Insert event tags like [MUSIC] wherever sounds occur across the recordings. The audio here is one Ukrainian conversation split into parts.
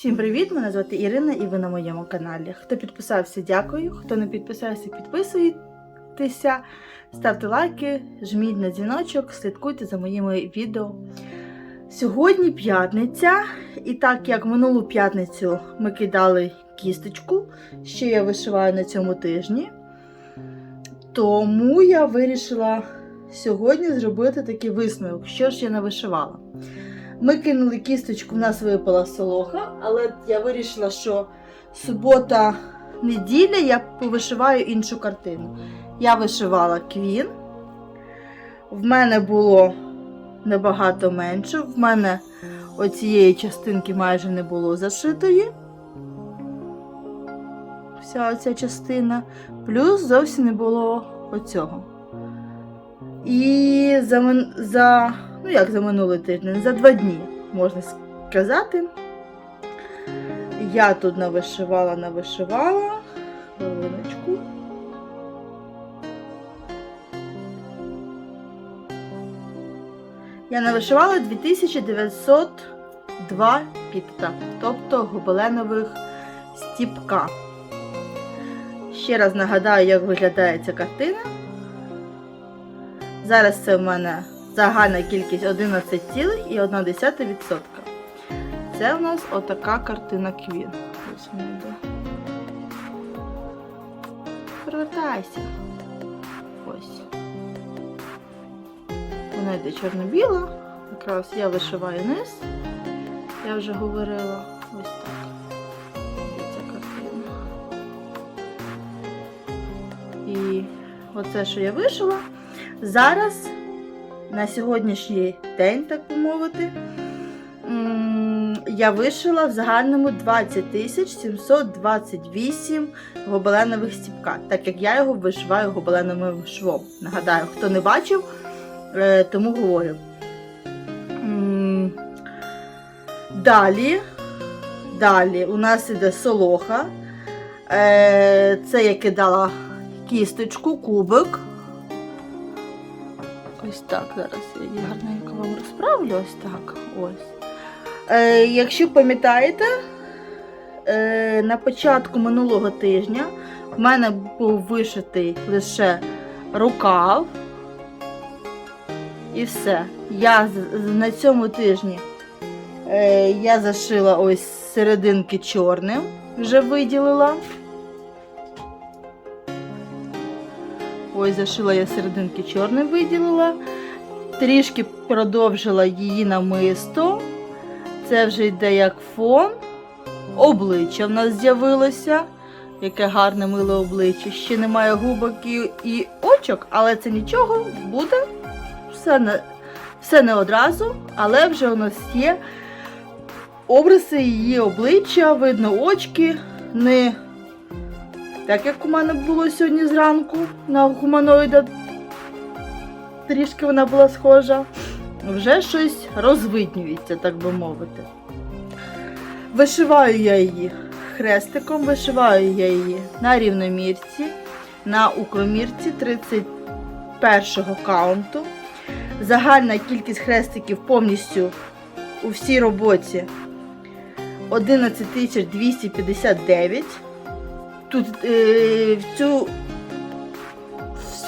Всім привіт! Мене звати Ірина і ви на моєму каналі. Хто підписався, дякую. Хто не підписався, підписуйтеся, ставте лайки, жміть на дзвіночок, слідкуйте за моїми відео. Сьогодні п'ятниця, і так як минулу п'ятницю ми кидали кісточку, що я вишиваю на цьому тижні, тому я вирішила сьогодні зробити такий висновок, що ж я не вишивала. Ми кинули кісточку, в нас випала солоха, але я вирішила, що субота, неділя я повишиваю іншу картину. Я вишивала квін. В мене було набагато менше. В мене оцієї частинки майже не було зашитої. Вся оця частина. Плюс зовсім не було оцього. І за, за ну як за минулий тиждень, за два дні, можна сказати. Я тут навишивала, навишивала. Хвилиночку. Я навишивала 2902 пікта, тобто гобеленових стіпка. Ще раз нагадаю, як виглядає ця картина. Зараз це в мене загальна кількість 11,1%. Це у нас отака картина квін. Ось вона йде. Привертайся. Ось. Вона йде чорно-біла. Якраз я вишиваю низ. Я вже говорила. Ось так. Ця картина. І оце, що я вишила. Зараз, на сьогоднішній день, так би мовити, я вишила в загальному 20 тисяч 728 гобеленових стіпка, так як я його вишиваю гобеленовим швом. Нагадаю, хто не бачив, е, тому говорю. Далі, далі у нас іде солоха. Е, Це я кидала кісточку, кубик. Ось так, зараз я гарненько вам розправлю. Ось так. Ось. Е, якщо пам'ятаєте, е, на початку минулого тижня в мене був вишитий лише рукав. І все. Я на цьому тижні е, я зашила ось серединки чорним, вже виділила. Ось зашила я серединки чорним виділила. Трішки продовжила її намисто. Це вже йде як фон. Обличчя в нас з'явилося. Яке гарне миле обличчя. Ще немає губок і, і очок, але це нічого, буде. Все не, все не одразу, але вже у нас є обриси її обличчя, видно очки. Не так як у мене було сьогодні зранку на гуманоїда, трішки вона була схожа, вже щось розвиднюється, так би мовити. Вишиваю я її хрестиком, вишиваю я її на рівномірці, на укромірці 31 каунту. Загальна кількість хрестиків повністю у всій роботі 11259. Тут е, в цю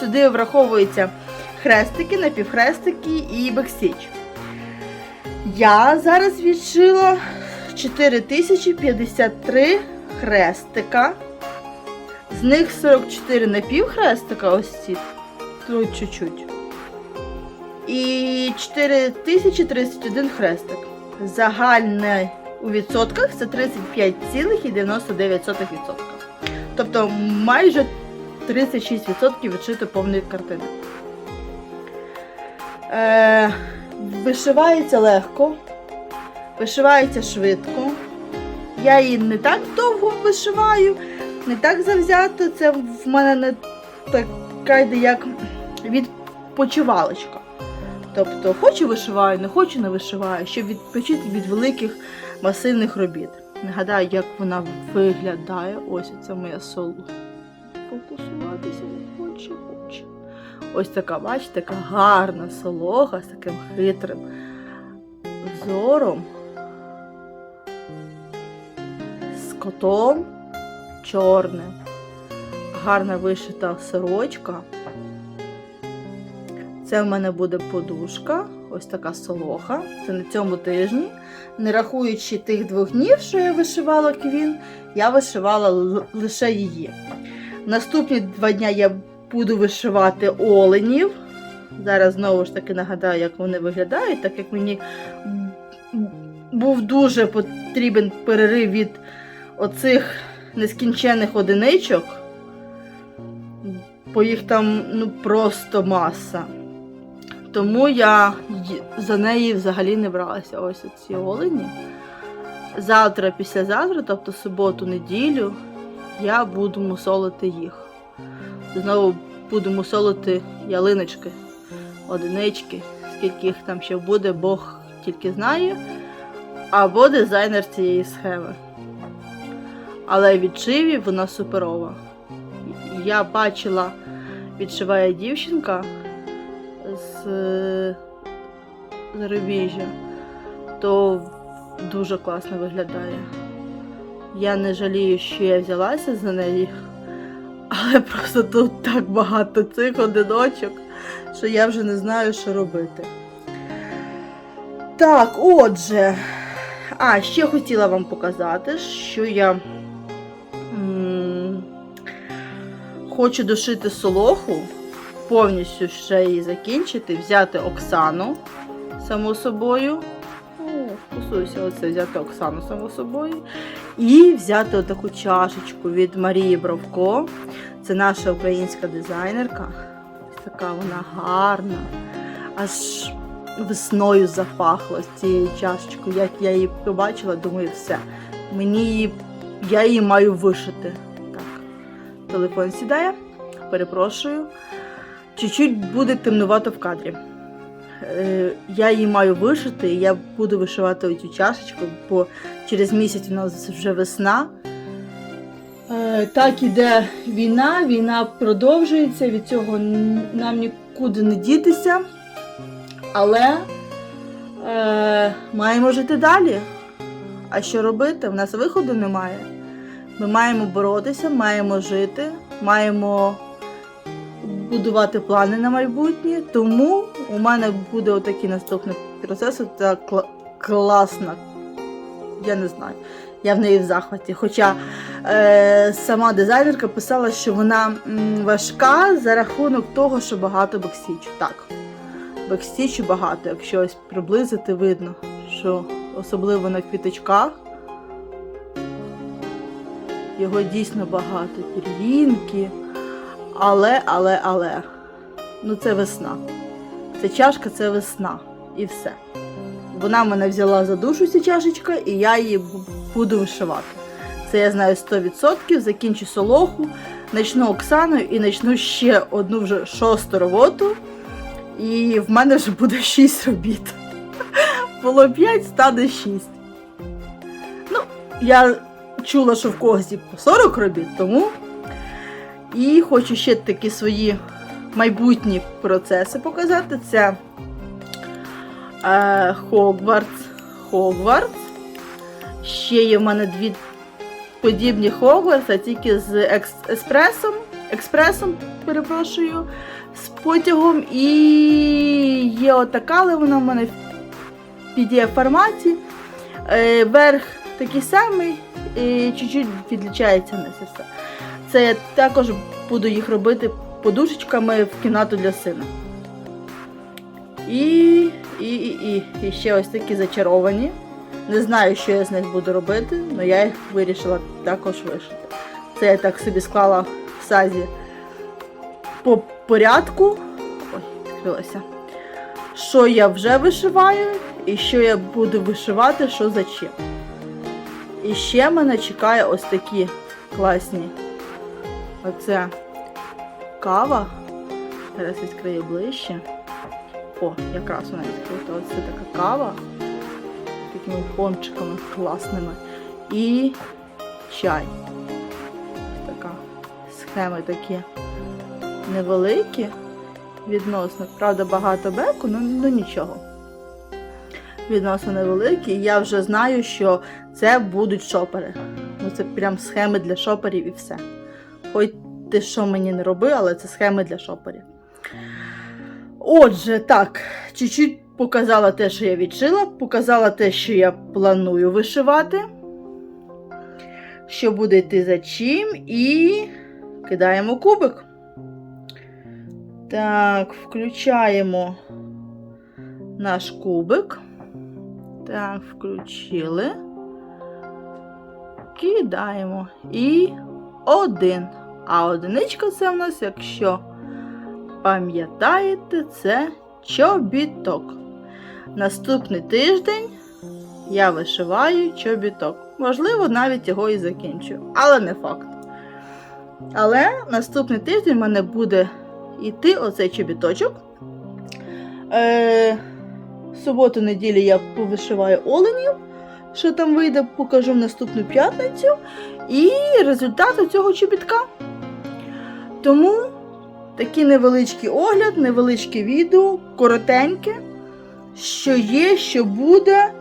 сюди враховуються хрестики, напівхрестики і бексіч. Я зараз відшила 4053 хрестика. З них 44 напівхрестика, ось ці, тут чуть-чуть. І 4031 хрестик. Загальний у відсотках це 35,99%. Тобто майже 36% відшито повної картини. Е, вишивається легко, вишивається швидко. Я її не так довго вишиваю, не так завзято. Це в мене не така йде як відпочивалочка. Тобто, хочу вишиваю, не хочу не вишиваю, щоб відпочити від великих масивних робіт. Нагадаю, як вона виглядає. Ось це моя соло. Фокусуватися хоче, хоче. Ось така, бачите, така гарна солога з таким хитрим взором. котом чорним. Гарна вишита сорочка. Це в мене буде подушка, ось така солоха. Це на цьому тижні. Не рахуючи тих двох днів, що я вишивала квін, я вишивала лише її. Наступні два дня я буду вишивати оленів. Зараз знову ж таки нагадаю, як вони виглядають, так як мені був дуже потрібен перерив від оцих нескінчених одиничок, бо їх там ну, просто маса. Тому я за неї взагалі не бралася. Ось ці олені. Завтра, післязавтра, тобто суботу, неділю, я буду мусолити їх. Знову буду мусолити ялиночки, одинички, скільки їх там ще буде, Бог тільки знає, або дизайнер цієї схеми. Але відшиві вона суперова. Я бачила, відшиває дівчинка з е, зарубіжжя, то дуже класно виглядає. Я не жалію, що я взялася за неї, але просто тут так багато цих одиночок, що я вже не знаю, що робити. Так, отже. А, ще хотіла вам показати, що я хочу дошити солоху, повністю ще її закінчити, взяти Оксану, само собою. О, вкусуюся оце взяти Оксану, само собою. І взяти отаку чашечку від Марії Бровко. Це наша українська дизайнерка. Ось така вона гарна. Аж весною запахло з цією чашечкою. Як я її побачила, думаю, все. Мені її, я її маю вишити. Так, телефон сідає, перепрошую. Чуть-чуть буде темнувато в кадрі. Е, я її маю вишити, і я буду вишивати цю чашечку, бо через місяць у нас вже весна. Е, Так іде війна, війна продовжується, від цього нам нікуди не дітися. Але е, маємо жити далі. А що робити? У нас виходу немає. Ми маємо боротися, маємо жити, маємо будувати плани на майбутнє. Тому у мене буде отакий наступний процес. Це кла- класна. Я не знаю. Я в неї в захваті. Хоча е, сама дизайнерка писала, що вона м, важка за рахунок того, що багато бекстічу. Так, бекстічу багато. Якщо ось приблизити, видно, що особливо на квіточках його дійсно багато. Пір'їнки. Але, але, але. Ну це весна. Ця чашка це весна. І все. Вона мене взяла за душу ця чашечка, і я її буду вишивати. Це я знаю 100%. Закінчу солоху, почну Оксаною і почну ще одну вже шосту роботу. І в мене вже буде 6 робіт. [LAUGHS] Було 5, стане 6. Ну, я чула, що в когось по 40 робіт, тому. І хочу ще такі свої майбутні процеси показати. Це е, Хогвартс. Хогвартс. Ще є в мене дві подібні Хогвартса, тільки з екс- еспресом. Експресом, перепрошую, з потягом. І є отака, але вона в мене в pdf форматі. Е, верх такий самий, і чуть-чуть відлічається і все. Це я також буду їх робити подушечками в кімнату для сина. І, і, і, і, і ще ось такі зачаровані. Не знаю, що я з них буду робити, але я їх вирішила також вишити. Це я так собі склала в сазі по порядку. Ой, відкрилося. Що я вже вишиваю, і що я буду вишивати, що за чим. І ще мене чекає ось такі класні. Оце кава. Зараз відкрию ближче. О, якраз вона відкрита. Оце така кава. Такими пончиками класними. І чай. Така схеми такі невеликі. Відносно, правда, багато беку, ну, ну нічого. Відносно невеликі. І я вже знаю, що це будуть шопери. Ну це прям схеми для шоперів і все. Хоч ти що мені не роби, але це схеми для шоперів. Отже, так, чуть-чуть показала те, що я відшила, показала те, що я планую вишивати, що буде йти за чим, і кидаємо кубик. Так, включаємо наш кубик. Так, включили. Кидаємо. І один. А одиничка це в нас, якщо пам'ятаєте, це чобіток. Наступний тиждень я вишиваю чобіток. Можливо, навіть його і закінчу, але не факт. Але наступний тиждень в мене буде йти оцей чобіточок. Е, суботу неділі я повишиваю оленів. Що там вийде, покажу в наступну п'ятницю. І результати цього чобітка. Тому такий невеличкий огляд, невеличке відео, коротеньке, що є, що буде.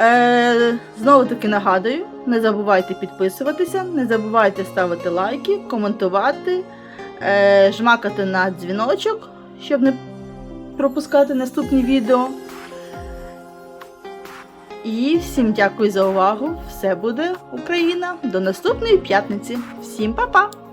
Е, знову таки нагадую, не забувайте підписуватися, не забувайте ставити лайки, коментувати, е, жмакати на дзвіночок, щоб не пропускати наступні відео. І всім дякую за увагу. Все буде Україна. До наступної п'ятниці. Всім па-па!